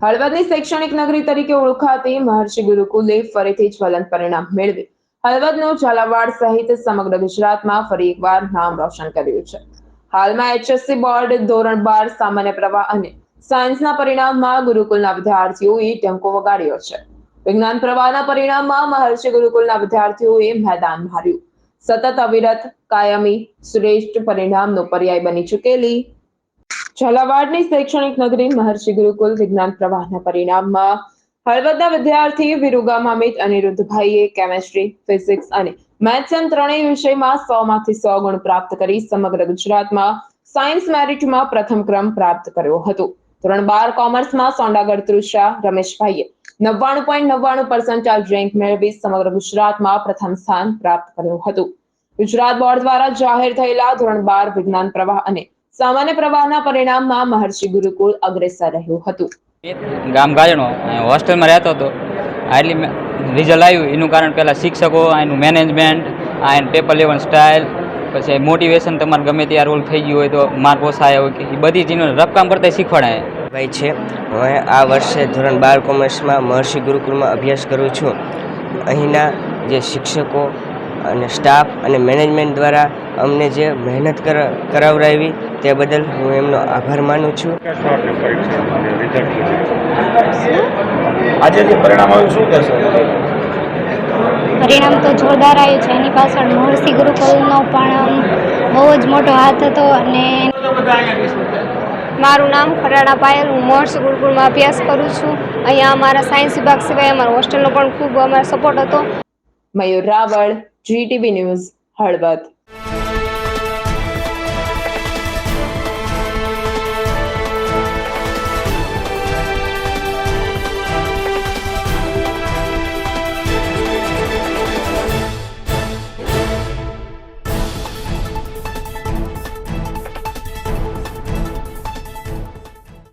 હળવદની શૈક્ષણિક નગરી તરીકે ઓળખાતી મહર્ષિ ગુરુકુલે ફરીથી જ્વલંત પરિણામ મેળવી હળવદનું ઝાલાવાડ સહિત સમગ્ર ગુજરાતમાં ફરી એકવાર નામ રોશન કર્યું છે. હાલમાં એચએસસી બોર્ડ, ધોરણ બાર, સામાન્ય પ્રવાહ અને સાયન્સના પરિણામમાં ગુરુકુલના વિદ્યાર્થીઓએ ટંકો વગાડ્યો છે. વિજ્ઞાન પ્રવાહના પરિણામમાં મહર્ષિ ગુરુકુલના વિદ્યાર્થીઓએ મેદાન માર્યું સતત અવિરત, કાયમી, શ્રેષ્ઠ પરિણામનો પર્યાય બની ચૂકેલી ઝાલાવાડની શૈક્ષણિક નગરી મહર્ષિ ગુરુકુલ વિજ્ઞાન પ્રવાહના પરિણામમાં હળવદના વિદ્યાર્થી વિરુગામ અમિત અનિરુદ્ધભાઈએ કેમેસ્ટ્રી ફિઝિક્સ અને મેથ્સ એમ ત્રણેય વિષયમાં સો માંથી સો ગુણ પ્રાપ્ત કરી સમગ્ર ગુજરાતમાં સાયન્સ મેરિટમાં પ્રથમ ક્રમ પ્રાપ્ત કર્યો હતો. ધોરણ બાર કોમર્સમાં સોંડાગઢ તૃષા રમેશભાઈએ નવ્વાણું પોઈન્ટ નવ્વાણું પર્સન્ટાઇલ રેન્ક મેળવી સમગ્ર ગુજરાતમાં પ્રથમ સ્થાન પ્રાપ્ત કર્યું હતું. ગુજરાત બોર્ડ દ્વારા જાહેર થયેલા ધોરણ બાર વિજ્ઞાન પ્રવાહ અને સામાન્ય પ્રવાહના પરિણામમાં મહર્ષિ ગુરુકુલ અગ્રેસર રહ્યું હતું. ગામ ગાજણો અહીં હોસ્ટેલમાં રહેતો હતો. આ એટલે મેં રિઝલ્ટ આવ્યું. એનું કારણ પહેલાં શિક્ષકો એનું મેનેજમેન્ટ આ એનું પેપર લેવન સ્ટાઇલ પછી મોટિવેશન તમારે ગમે ત્યાં રોલ થઈ ગયું હોય તો માર્ક ઓછા હોય કે એ બધી ચીજો રફકામ કરતા શીખવાડાય. ભાઈ છે હું આ વર્ષે ધોરણ બાર કોમર્સમાં મહર્ષિ ગુરુકુલમાં અભ્યાસ કરું છું. અહીંના જે શિક્ષકો અને સ્ટાફ અને મેનેજમેન્ટ દ્વારા અમને જે મહેનત કર કરાવડાવી તે બદલ હું એમનો આભાર માનું છું. આજે જે પરિણામ આવ્યું શું કહેશો? પરિણામ તો જોરદાર આવ્યું છે. એની પાછળ મહર્ષિ ગુરુકુલનો પણ બહુ જ મોટો હાથ હતો અને મારું નામ ખરાડા પાયલ. હું મહર્ષિ ગુરુકુળમાં અભ્યાસ કરું છું. અહીંયા અમારા સાયન્સ વિભાગ સિવાય અમારા હોસ્ટેલનો પણ ખૂબ અમારો સપોર્ટ હતો. Mayur Raval GTV news Halvad.